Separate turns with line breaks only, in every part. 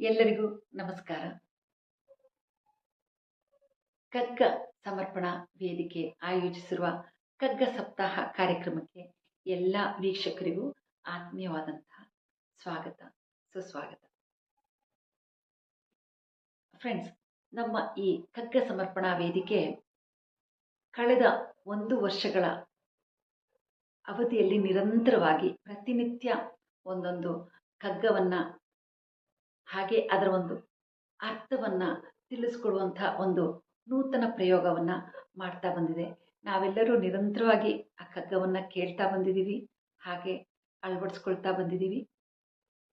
ಎಲ್ಲರಿಗೂ ನಮಸ್ಕಾರ. ಕಗ್ಗ ಸಮರ್ಪಣಾ ವೇದಿಕೆ ಆಯೋಜಿಸಿರುವ ಕಗ್ಗ ಸಪ್ತಾಹ ಕಾರ್ಯಕ್ರಮಕ್ಕೆ ಎಲ್ಲ ವೀಕ್ಷಕರಿಗೂ ಆತ್ಮೀಯವಾದಂತಹ ಸ್ವಾಗತ, ಸುಸ್ವಾಗತ. ಫ್ರೆಂಡ್ಸ್ ನಮ್ಮ ಈ ಕಗ್ಗ ಸಮರ್ಪಣಾ ವೇದಿಕೆ ಕಳೆದ ಒಂದು ವರ್ಷಗಳ ಅವಧಿಯಲ್ಲಿ ನಿರಂತರವಾಗಿ ಪ್ರತಿನಿತ್ಯ ಒಂದೊಂದು ಕಗ್ಗವನ್ನು ಹಾಗೆ ಅದರ ಒಂದು ಅರ್ಥವನ್ನು ತಿಳಿಸ್ಕೊಡುವಂಥ ಒಂದು ನೂತನ ಪ್ರಯೋಗವನ್ನು ಮಾಡ್ತಾ ಬಂದಿದೆ. ನಾವೆಲ್ಲರೂ ನಿರಂತರವಾಗಿ ಆ ಕಗ್ಗವನ್ನು ಕೇಳ್ತಾ ಬಂದಿದ್ದೀವಿ, ಹಾಗೆ ಅಳವಡಿಸ್ಕೊಳ್ತಾ ಬಂದಿದ್ದೀವಿ.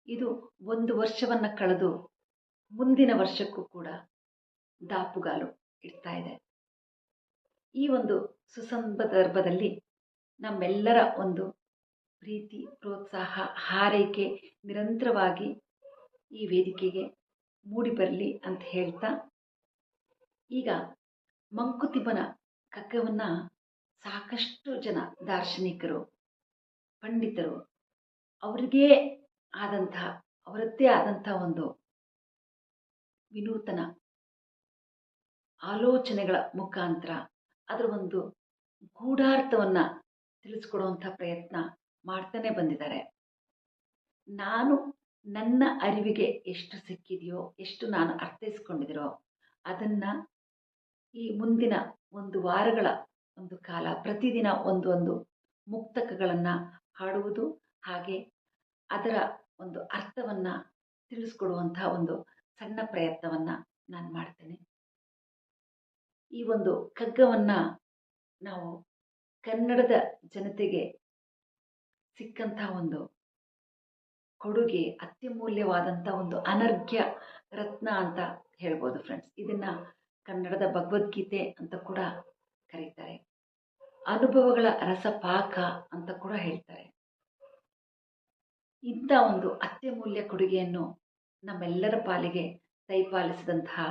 ಇದು ಒಂದು ವರ್ಷವನ್ನು ಕಳೆದು ಮುಂದಿನ ವರ್ಷಕ್ಕೂ ಕೂಡ ದಾಪುಗಾಲು ಇಡ್ತಾ ಇದೆ. ಈ ಒಂದು ಸುಸಂದರ್ಭದಲ್ಲಿ ನಮ್ಮೆಲ್ಲರ ಒಂದು ಪ್ರೀತಿ, ಪ್ರೋತ್ಸಾಹ, ಹಾರೈಕೆ ನಿರಂತರವಾಗಿ ಈ ವೇದಿಕೆಗೆ ಮೂಡಿ ಬರಲಿ ಅಂತ ಹೇಳ್ತಾ, ಈಗ ಮಂಕುತಿಮ್ಮನ ಕಗ್ಗವನ್ನು ಸಾಕಷ್ಟು ಜನ ದಾರ್ಶನಿಕರು, ಪಂಡಿತರು, ಅವರಿಗೇ ಆದಂತಹ ಅವರದ್ದೇ ಆದಂಥ ಒಂದು ವಿನೂತನ ಆಲೋಚನೆಗಳ ಮುಖಾಂತರ ಅದರ ಒಂದು ಗೂಢಾರ್ಥವನ್ನು ತಿಳಿಸ್ಕೊಡುವಂಥ ಪ್ರಯತ್ನ ಮಾಡ್ತಾನೆ ಬಂದಿದ್ದಾರೆ. ನಾನು ನನ್ನ ಅರಿವಿಗೆ ಎಷ್ಟು ಸಿಕ್ಕಿದೆಯೋ, ಎಷ್ಟು ನಾನು ಅರ್ಥೈಸ್ಕೊಂಡಿದಿರೋ ಅದನ್ನು ಈ ಮುಂದಿನ ಒಂದು ವಾರಗಳ ಒಂದು ಕಾಲ, ಪ್ರತಿದಿನ ಒಂದೊಂದು ಒಂದು ಮುಕ್ತಕಗಳನ್ನು ಹಾಡುವುದು ಹಾಗೆ ಅದರ ಒಂದು ಅರ್ಥವನ್ನು ತಿಳಿಸ್ಕೊಡುವಂಥ ಒಂದು ಸಣ್ಣ ಪ್ರಯತ್ನವನ್ನು ನಾನು ಮಾಡ್ತೇನೆ. ಈ ಒಂದು ಕಗ್ಗವನ್ನು ನಾವು ಕನ್ನಡದ ಜನತೆಗೆ ಸಿಕ್ಕಂಥ ಒಂದು ಕೊಡುಗೆ ಅತ್ಯಮೂಲ್ಯವಾದಂಥ ಒಂದು ಅನರ್ಘ್ಯ ರತ್ನ ಅಂತ ಹೇಳ್ಬೋದು ಫ್ರೆಂಡ್ಸ್ ಇದನ್ನು ಕನ್ನಡದ ಭಗವದ್ಗೀತೆ ಅಂತ ಕೂಡ ಕರೀತಾರೆ. ಅನುಭವಗಳ ರಸಪಾಕ ಅಂತ ಕೂಡ ಹೇಳ್ತಾರೆ. ಇಂಥ ಒಂದು ಅತ್ಯಮೂಲ್ಯ ಕೊಡುಗೆಯನ್ನು ನಮ್ಮೆಲ್ಲರ ಪಾಲಿಗೆ ದಯಪಾಲಿಸಿದಂತಹ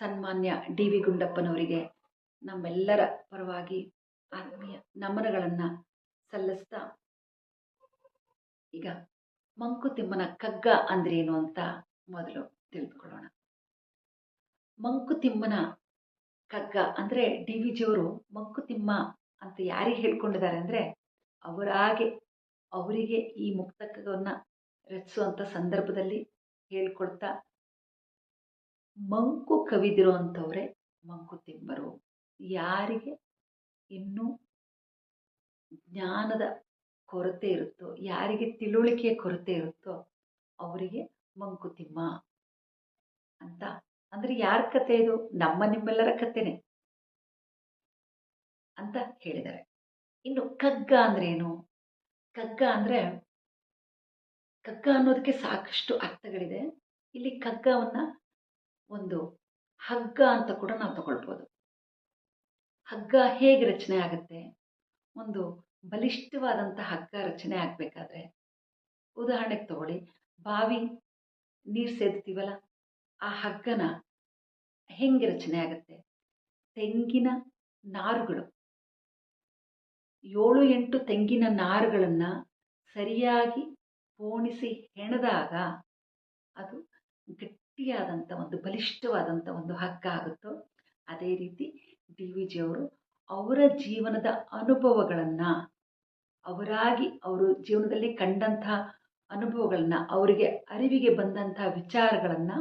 ಸನ್ಮಾನ್ಯ ಡಿ ವಿ ಗುಂಡಪ್ಪನವರಿಗೆ ನಮ್ಮೆಲ್ಲರ ಪರವಾಗಿ ಆತ್ಮೀಯ ನಮನಗಳನ್ನು ಸಲ್ಲಿಸ್ತಾ ಈಗ ಮಂಕುತಿಮ್ಮನ ಕಗ್ಗ ಅಂದ್ರೇನು ಅಂತ ಮೊದಲು ತಿಳಿದುಕೊಳ್ಳೋಣ ಮಂಕುತಿಮ್ಮನ ಕಗ್ಗ ಅಂದರೆ ಡಿ ವಿ ಜಿಯವರು ಮಂಕುತಿಮ್ಮ ಅಂತ ಯಾರಿಗೆ ಹೇಳ್ಕೊಂಡಿದ್ದಾರೆ ಅಂದರೆ ಅವರಾಗೆ, ಅವರಿಗೆ ಈ ಮುಕ್ತಕವನ್ನು ರಚಿಸುವಂಥ ಸಂದರ್ಭದಲ್ಲಿ ಹೇಳ್ಕೊಡ್ತಾ ಮಂಕು ಕವಿದಿರೋ ಅಂಥವ್ರೆ ಮಂಕುತಿಮ್ಮರು. ಯಾರಿಗೆ? ಇನ್ನೂ ಜ್ಞಾನದ ಕೊರತೆ ಇರುತ್ತೋ, ಯಾರಿಗೆ ತಿಳುವಳಿಕೆಯ ಕೊರತೆ ಇರುತ್ತೋ ಅವರಿಗೆ ಮಂಕುತಿಮ್ಮ ಅಂತ. ಅಂದರೆ ಯಾರ ಕತೆ ಇದು? ನಮ್ಮ ನಿಮ್ಮೆಲ್ಲರ ಕತೆನೆ ಅಂತ ಹೇಳಿದ್ದಾರೆ. ಇನ್ನು ಕಗ್ಗ ಅಂದ್ರೆ ಏನು? ಕಗ್ಗ ಅಂದರೆ ಕಗ್ಗ ಅನ್ನೋದಕ್ಕೆ ಸಾಕಷ್ಟು ಅರ್ಥಗಳಿದೆ. ಇಲ್ಲಿ ಕಗ್ಗವನ್ನು ಒಂದು ಹಗ್ಗ ಅಂತ ಕೂಡ ನಾವು ತಗೊಳ್ಬೋದು. ಹಗ್ಗ ಹೇಗೆ ರಚನೆ ಆಗುತ್ತೆ? ಒಂದು ಬಲಿಷ್ಠವಾದಂಥ ಹಗ್ಗ ರಚನೆ ಆಗಬೇಕಾದ್ರೆ ಉದಾಹರಣೆಗೆ ತಗೊಳ್ಳಿ, ಬಾವಿ ನೀರು ಸೇದ್ತೀವಲ್ಲ, ಆ ಹಗ್ಗನ ಹೆಂಗೆ ರಚನೆ ಆಗುತ್ತೆ? ತೆಂಗಿನ ನಾರುಗಳು. ಏಳು ಎಂಟು ತೆಂಗಿನ ನಾರುಗಳನ್ನು ಸರಿಯಾಗಿ ಪೋಣಿಸಿ ಹೆಣದಾಗ ಅದು ಗಟ್ಟಿಯಾದಂಥ ಒಂದು ಬಲಿಷ್ಠವಾದಂಥ ಒಂದು ಹಗ್ಗ ಆಗುತ್ತೋ, ಅದೇ ರೀತಿ ಡಿ ವಿ ಜಿಯವರು ಅವರ ಜೀವನದ ಅನುಭವಗಳನ್ನು ಅವರಾಗಿ ಅವರು ಜೀವನದಲ್ಲಿ ಕಂಡಂತಹ ಅನುಭವಗಳನ್ನ, ಅವರಿಗೆ ಅರಿವಿಗೆ ಬಂದಂತಹ ವಿಚಾರಗಳನ್ನು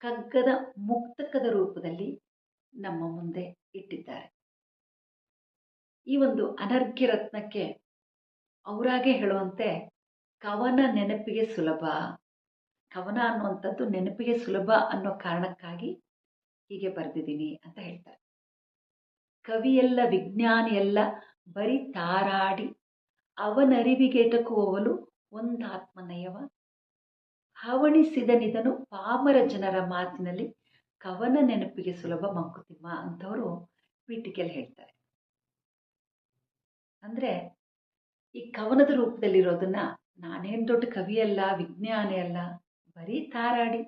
ಕಗ್ಗದ ಮುಕ್ತಕದ ರೂಪದಲ್ಲಿ ನಮ್ಮ ಮುಂದೆ ಇಟ್ಟಿದ್ದಾರೆ. ಈ ಒಂದು ಅನರ್ಘ್ಯ ರತ್ನಕ್ಕೆ ಅವರಾಗೆ ಹೇಳುವಂತೆ ಕವನ ನೆನಪಿಗೆ ಸುಲಭ, ಕವನ ಅನ್ನುವಂಥದ್ದು ನೆನಪಿಗೆ ಸುಲಭ ಅನ್ನೋ ಕಾರಣಕ್ಕಾಗಿ ಹೀಗೆ ಬರೆದಿದ್ದೀನಿ ಅಂತ ಹೇಳ್ತಾರೆ. ಕವಿಯೆಲ್ಲ, ವಿಜ್ಞಾನಿಯೆಲ್ಲ ಬರೀ ತಾರಾಡಿ ಅವನರಿವಿಗೆಟಕುವವಲು ಒಂದಾತ್ಮನಯವ. ಹಾವಣಿಸಿದನಿದನು ಪಾಮರ ಜನರ ಮಾತಿನಲ್ಲಿ ಕವನ ನೆನಪಿಗೆ ಸುಲಭ ಮಂಕುತಿಮ್ಮ ಅಂತವರು ಪೀಠಿಕೆಯಲ್ಲಿ ಹೇಳ್ತಾರೆ. ಅಂದರೆ ಈ ಕವನದ ರೂಪದಲ್ಲಿರೋದನ್ನ ನಾನೇನು ದೊಡ್ಡ ಕವಿಯಲ್ಲ ವಿಜ್ಞಾನಿ ಅಲ್ಲ, ಬರೀ ತಾರಾಡಿ,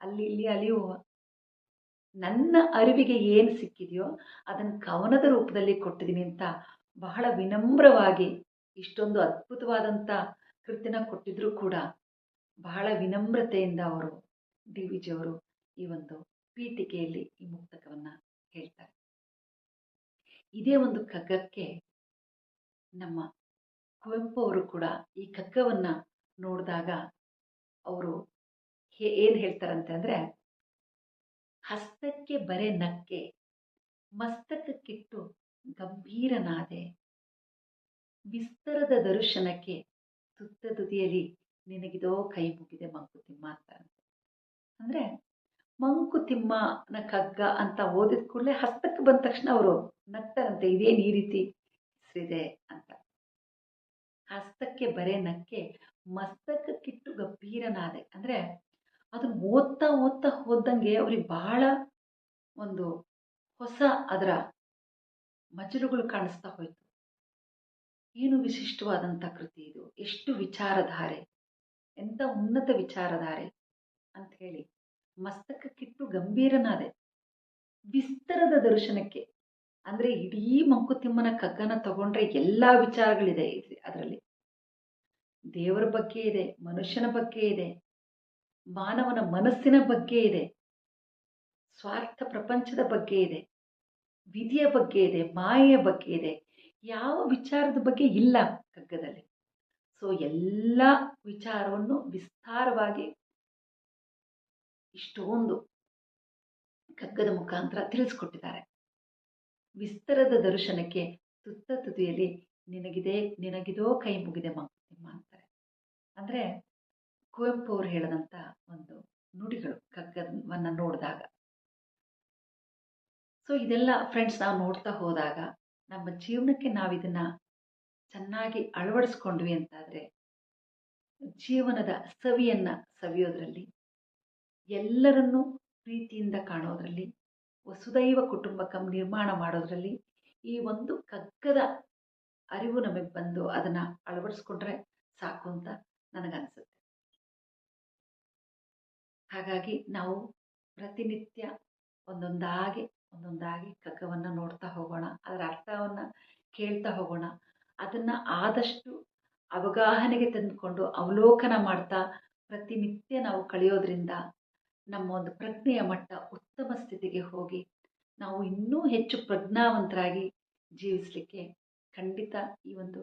ಅಲ್ಲಿ ಇಲ್ಲಿ ಅಲಿಯುವ ನನ್ನ ಅರಿವಿಗೆ ಏನು ಸಿಕ್ಕಿದೆಯೋ ಅದನ್ನು ಕವನದ ರೂಪದಲ್ಲಿ ಕೊಟ್ಟಿದ್ದೀನಿ ಅಂತ ಬಹಳ ವಿನಮ್ರವಾಗಿ ಇಷ್ಟೊಂದು ಅದ್ಭುತವಾದಂಥ ಕೃತಿನ ಕೊಟ್ಟಿದ್ರು ಕೂಡ ಬಹಳ ವಿನಮ್ರತೆಯಿಂದ ಅವರು ಡಿ ಜಿಯವರು ಈ ಒಂದು ಪೀಠಿಕೆಯಲ್ಲಿ ಈ ಮುಕ್ತಕವನ್ನು ಹೇಳ್ತಾರೆ. ಇದೇ ಒಂದು ಕಗ್ಗಕ್ಕೆ ನಮ್ಮ ಕುವೆಂಪು ಅವರು ಕೂಡ ಈ ಕಗ್ಗವನ್ನು ನೋಡಿದಾಗ ಅವರು ಹೇ, ಏನು ಹೇಳ್ತಾರಂತೆ ಅಂದರೆ, ಹಸ್ತಕ್ಕೆ ಬರೆ ನಕ್ಕೆ, ಮಸ್ತಕಕ್ಕಿಟ್ಟು ಗಂಭೀರನಾದೆ ವಿಸ್ತರದ ದರ್ಶನಕ್ಕೆ ತುತ್ತ ತುದಿಯಲ್ಲಿ ನಿನಗಿದೋ ಕೈ ಮುಗಿದೆ ಮಂಕುತಿಮ್ಮ ಅಂತ ಅಂದರೆ ಮಂಕುತಿಮ್ಮನ ಕಗ್ಗ ಅಂತ ಓದಿದ ಕೂಡಲೇ ಹಸ್ತಕ್ಕೆ ಬಂದ ತಕ್ಷಣ ಅವರು ನಗ್ತಾರಂತೆ, ಇದೇನು ಈ ರೀತಿ ಹೆಸರಿದೆ ಅಂತ. ಹಸ್ತಕ್ಕೆ ಬರೇ ನಕ್ಕೆ ಮಸ್ತಕಕ್ಕಿಟ್ಟು ಗಂಭೀರನಾದೆ. ಅಂದರೆ ಅದನ್ನು ಓದ್ತಾ ಓದ್ತಾ ಹೋದಂಗೆ ಅವ್ರಿಗೆ ಬಹಳ ಒಂದು ಹೊಸ ಅದರ ಮಜಲುಗಳು ಕಾಣಿಸ್ತಾ ಹೋಯಿತು. ಏನು ವಿಶಿಷ್ಟವಾದಂಥ ಕೃತಿ ಇದು? ಎಷ್ಟು ವಿಚಾರಧಾರೆ? ಎಂಥ ಉನ್ನತ ವಿಚಾರಧಾರೆ ಅಂತ ಹೇಳಿ ಮಸ್ತಕಕ್ಕಿಟ್ಟು ಗಂಭೀರನಾದೆ. ವಿಸ್ತರದ ದರ್ಶನಕ್ಕೆ, ಅಂದರೆ ಇಡೀ ಮಂಕುತಿಮ್ಮನ ಕಗ್ಗನ ತಗೊಂಡ್ರೆ ಎಲ್ಲ ವಿಚಾರಗಳಿದೆ ಅದರಲ್ಲಿ. ದೇವರ ಬಗ್ಗೆ ಇದೆ, ಮನುಷ್ಯನ ಬಗ್ಗೆ ಇದೆ, ಮಾನವನ ಮನಸ್ಸಿನ ಬಗ್ಗೆ ಇದೆ, ಸ್ವಾರ್ಥ ಪ್ರಪಂಚದ ಬಗ್ಗೆ ಇದೆ, ವಿಧಿಯ ಬಗ್ಗೆ ಇದೆ, ಮಾಯೆಯ ಬಗ್ಗೆ ಇದೆ. ಯಾವ ವಿಚಾರದ ಬಗ್ಗೆ ಇಲ್ಲ ಕಗ್ಗದಲ್ಲಿ ಸೊ ಎಲ್ಲ ವಿಚಾರವನ್ನು ವಿಸ್ತಾರವಾಗಿ ಇಷ್ಟೊಂದು ಕಗ್ಗದ ಮುಖಾಂತರ ತಿಳಿಸ್ಕೊಟ್ಟಿದ್ದಾರೆ. ವಿಸ್ತರದ ದರ್ಶನಕ್ಕೆ ತುತ್ತ ತುದಿಯಲ್ಲಿ ನಿನಗಿದೆ, ನಿನಗಿದೋ ಕೈ ಮುಗಿದೆ ಮಂಕುತಿಮ್ಮ ಅಂತಾರೆ. ಅಂದರೆ ಕುವೆಂಪು ಅವರು ಹೇಳಿದಂಥ ಒಂದು ನುಡಿಗಳು ಕಗ್ಗವನ್ನು ನೋಡಿದಾಗ. ಸೊ ಇದೆಲ್ಲ ಫ್ರೆಂಡ್ಸ್ ನಾವು ನೋಡ್ತಾ ಹೋದಾಗ ನಮ್ಮ ಜೀವನಕ್ಕೆ ನಾವಿದನ್ನು ಚೆನ್ನಾಗಿ ಅಳವಡಿಸ್ಕೊಂಡ್ವಿ ಅಂತಾದರೆ, ಜೀವನದ ಸವಿಯನ್ನು ಸವಿಯೋದ್ರಲ್ಲಿ, ಎಲ್ಲರನ್ನೂ ಪ್ರೀತಿಯಿಂದ ಕಾಣೋದ್ರಲ್ಲಿ, ವಸುದೈವ ಕುಟುಂಬಕಂ ನಿರ್ಮಾಣ ಮಾಡೋದ್ರಲ್ಲಿ ಈ ಒಂದು ಕಗ್ಗದ ಅರಿವು ನಮಗೆ ಬಂದು ಅದನ್ನು ಅಳವಡಿಸ್ಕೊಂಡ್ರೆ ಸಾಕು ಅಂತ ನನಗನ್ಸುತ್ತೆ. ಹಾಗಾಗಿ ನಾವು ಪ್ರತಿನಿತ್ಯ ಒಂದೊಂದಾಗಿ ಒಂದೊಂದಾಗಿ ಕಗ್ಗವನ್ನು ನೋಡ್ತಾ ಹೋಗೋಣ. ಕೇಳ್ತಾ ಹೋಗೋಣ. ಅದನ್ನು ಆದಷ್ಟು ಅವಗಾಹನೆಗೆ ತಂದುಕೊಂಡು ಅವಲೋಕನ ಮಾಡ್ತಾ ಪ್ರತಿನಿತ್ಯ ನಾವು ಕಳೆಯೋದ್ರಿಂದ ನಮ್ಮ ಒಂದು ಪ್ರಜ್ಞೆಯ ಮಟ್ಟ ಉತ್ತಮ ಸ್ಥಿತಿಗೆ ಹೋಗಿ ನಾವು ಇನ್ನೂ ಹೆಚ್ಚು ಪ್ರಜ್ಞಾವಂತರಾಗಿ ಜೀವಿಸಲಿಕ್ಕೆ ಖಂಡಿತ ಈ ಒಂದು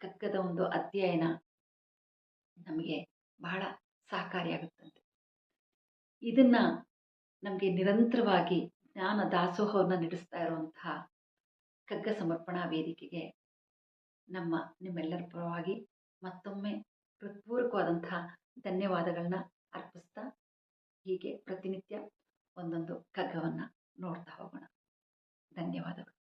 ಕಗ್ಗದ ಒಂದು ಅಧ್ಯಯನ ನಮಗೆ ಬಹಳ ಸಹಕಾರಿಯಾಗುತ್ತಂತೆ ಇದನ್ನು ನಮಗೆ ನಿರಂತರವಾಗಿ ಜ್ಞಾನ ದಾಸೋಹವನ್ನು ನಡೆಸ್ತಾ ಇರುವಂತಹ ಕಗ್ಗ ಸಮರ್ಪಣಾ ವೇದಿಕೆಗೆ ನಮ್ಮ, ನಿಮ್ಮೆಲ್ಲರ ಪರವಾಗಿ ಮತ್ತೊಮ್ಮೆ ಹೃತ್ಪೂರ್ವಕವಾದಂತಹ ಧನ್ಯವಾದಗಳನ್ನ ಅರ್ಪಿಸ್ತಾ, ಹೀಗೆ ಪ್ರತಿನಿತ್ಯ ಒಂದೊಂದು ಕಗ್ಗವನ್ನು ನೋಡ್ತಾ ಹೋಗೋಣ. ಧನ್ಯವಾದಗಳು.